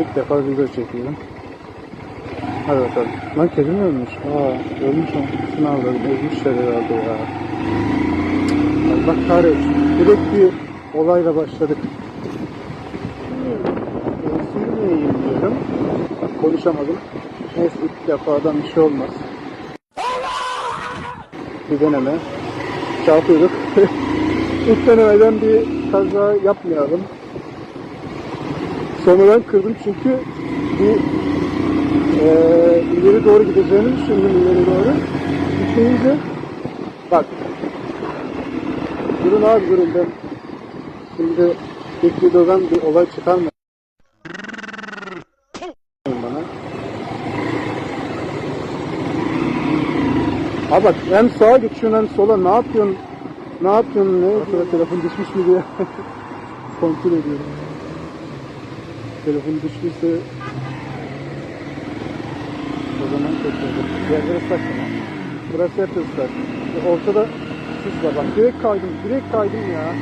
İlk defa video çekiyorum. Hadi bakalım. Lan kedi mi ölmüş? Aa ölmüş ama. Sınavları ölmüşler herhalde ya. Allah kahretsin. Direkt bir olayla başladık. Sürmeyeyim diyorum. Konuşamadım. Neyse ilk defadan bir şey olmaz. Bir deneme. Çarpıyorduk. ilk denemeden bir kaza yapmayalım. Sonradan kırdım çünkü bir eee ileri doğru gideceğini düşündüm ileri doğru. Gitmeyince bak durun abi durun ben şimdi ilk videodan bir olay çıkarmayın bana. Abi bak hem sağa geçiyorsun hem sola ne yapıyorsun? Ne yapıyorsun? Ne? Telefon düşmüş mü diye kontrol ediyorum. Telefon düştüyse o zaman kötü Yerler ıslak. Burası hep ıslak. Ortada sis var bak. Direkt kaydım. Direkt kaydım ya.